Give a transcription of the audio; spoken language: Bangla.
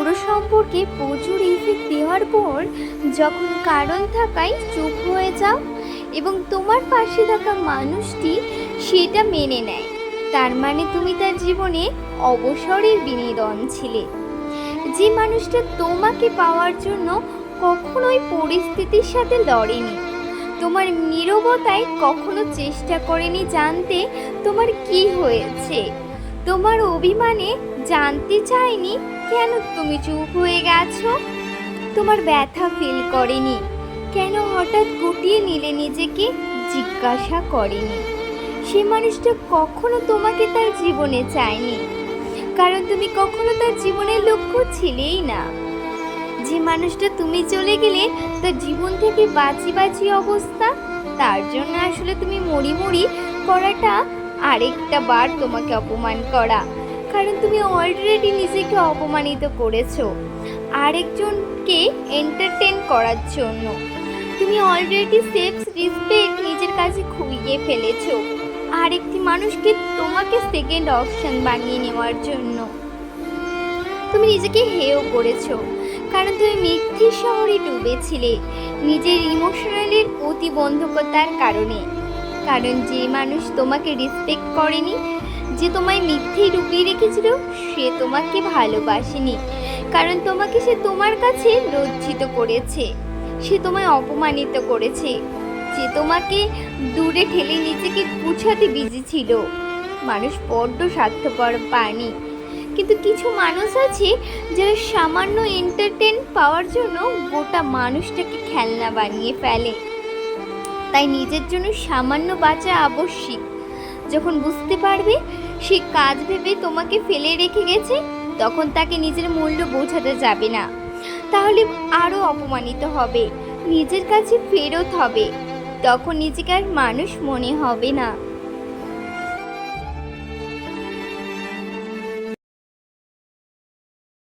পুরো সম্পর্কে প্রচুর ইফেক্ট দেওয়ার পর যখন কারণ থাকায় চুপ হয়ে যাও এবং তোমার পাশে থাকা মানুষটি সেটা মেনে নেয়। তার মানে তুমি তার জীবনে অবসরের বিনোদন ছিলে। যে মানুষটা তোমাকে পাওয়ার জন্য কখনোই পরিস্থিতির সাথে লড়েনি। তোমার নীরবতায় কখনো চেষ্টা করেনি জানতে তোমার কি হয়েছে। তোমার অভিমানে জানতে চায়নি কেন তুমি চুপ হয়ে গেছো? তোমার ব্যথা ফিল করেনি। কেন হঠাৎ গুটিয়ে নিলে নিজেকে? জিজ্ঞাসা করেনি। সে মানুষটা কখনো তোমাকে তার জীবনে চায়নি। কারণ তুমি কখনো তার জীবনের লক্ষ্য ছিলেই না। যে মানুষটা তুমি চলে গেলে তার জীবন থেকে বাঁচি বাঁচি অবস্থা, তার জন্য আসলে তুমি মরি মরি করাটা আরেকটা বার তোমাকে অপমান করা। কারণ তুমি অলরেডি নিজেকে অপমানিত করেছ। আরেকজনকে এন্টারটেন করার জন্য। তুমি অলরেডি সেলফ রেসপেক্ট নিজের কাছে খুইয়ে ফেলেছো। আরেকটি মানুষকে তোমাকে সেকেন্ড অপশন বানিয়ে নেওয়ার জন্য। তুমি নিজেকে হেয় করেছ। কারণ তুমি মিথ্যে শহরে ডুবেছিলে। নিজের ইমোশনালের প্রতিবন্ধকতার কারণে। কারণ যে মানুষ তোমাকে রেসপেক্ট করেনি, যে তোমায় মিথ্যে ডুবিয়ে রেখেছিল, সে তোমাকে ভালোবাসেনি। কারণ তোমাকে সে তোমার কাছে লজ্জিত করেছে। সে তোমায় অপমানিত করেছে। যে তোমাকে দূরে ঠেলে নিজেকে পুছাতে বিজি ছিল। মানুষ বড্ড স্বার্থপর পায়নি কিন্তু কিছু মানুষ আছে, যারা সামান্য এন্টারটেন পাওয়ার জন্য গোটা মানুষটাকে খেলনা বানিয়ে ফেলে। তাই নিজের জন্য সামান্য বাঁচা আবশ্যিক। যখন বুঝতে পারবে সে কাজ ভেবে তোমাকে ফেলে রেখে গেছে, তখন তাকে নিজের মূল্য বোঝাতে যাবে না। তাহলে আরও অপমানিত হবে, নিজের কাছে ফেরত হবে, তখন নিজেকে আর মানুষ মনে হবে না।